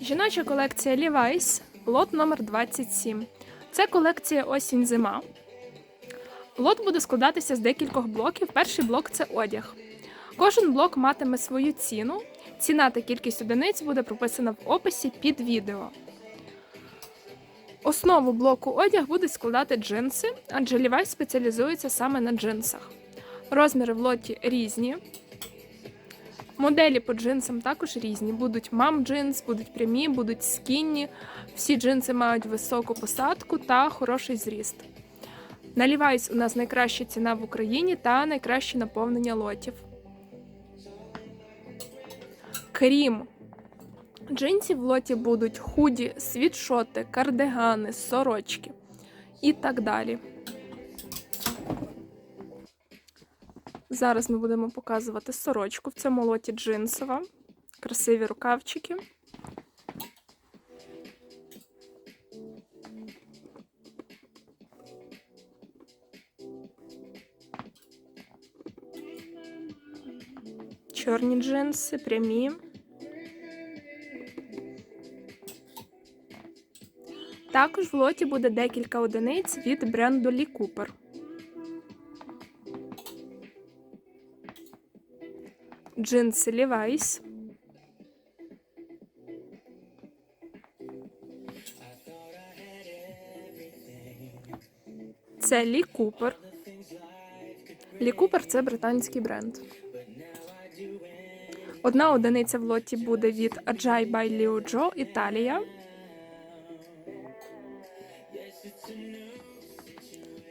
Жіноча колекція Levi's, лот номер 27. Це колекція осінь-зима. Лот буде складатися з декількох блоків. Перший блок це одяг. Кожен блок матиме свою ціну. Ціна та кількість одиниць буде прописана в описі під відео. Основу блоку одяг будуть складати джинси, адже Levi's спеціалізується саме на джинсах. Розміри в лоті різні. Моделі по джинсам також різні. Будуть мам джинс, будуть прямі, будуть скінні. Всі джинси мають високу посадку та хороший зріст. На Levi's у нас найкраща ціна в Україні та найкраще наповнення лотів. Крім джинсів в лоті будуть худі, світшоти, кардигани, сорочки і так далі. Зараз ми будемо показувати сорочку в цьому лоті джинсова, красиві рукавчики. Чорні джинси, прямі. Також в лоті буде декілька одиниць від бренду Lee Cooper. Джинси Levi's. Це Лі Купер. Лі Купер це британський бренд. Одна одиниця в лоті буде від Ajay by Leo Jo Італія.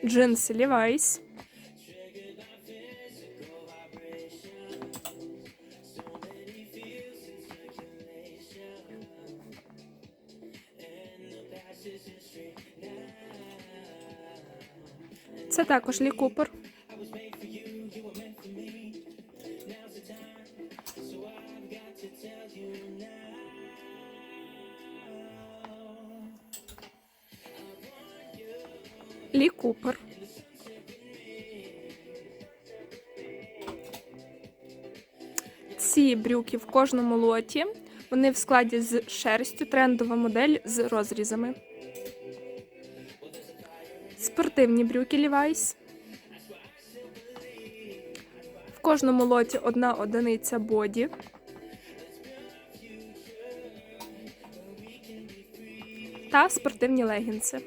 Джинси Levi's. Це також Лі Купер. Лі Купер. Ці брюки в кожному лоті. Вони в складі з шерстю, трендова модель з розрізами. Спортивні брюки Levi's. В кожному лоті одна одиниця боді. Та спортивні легінси.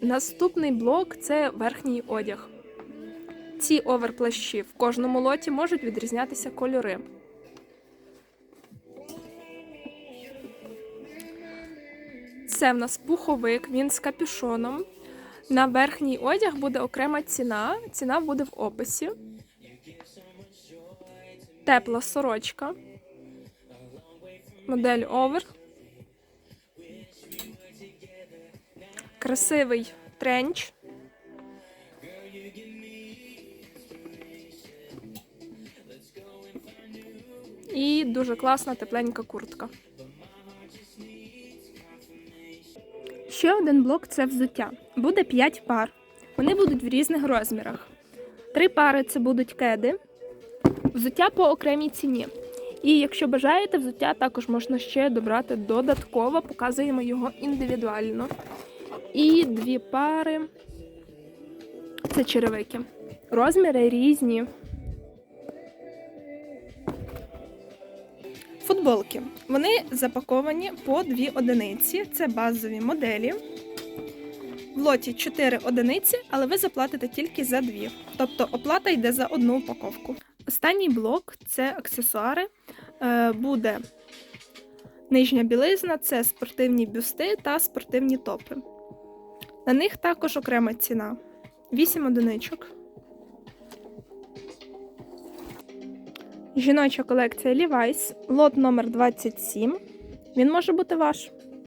Наступний блок це верхній одяг. Ці оверплащі в кожному лоті можуть відрізнятися кольори. Це в нас пуховик, він з капюшоном. На верхній одяг буде окрема ціна. Ціна буде в описі. Тепла сорочка. Модель овер. Красивий тренч. І дуже класна тепленька куртка. Ще один блок це взуття. Буде 5 пар. Вони будуть в різних розмірах. Три пари це будуть кеди. Взуття по окремій ціні. І якщо бажаєте, взуття також можна ще добрати додатково, показуємо його індивідуально. І дві пари це черевики. Розміри різні. Футболки. Вони запаковані по дві одиниці. Це базові моделі. В лоті 4 одиниці, але ви заплатите тільки за дві. Тобто оплата йде за одну упаковку. Останній блок це аксесуари. Е, Буде нижня білизна, це спортивні бюсти та спортивні топи. На них також окрема ціна 8 одиничок. Жіноча колекція Levi's, лот номер 27. Він може бути ваш.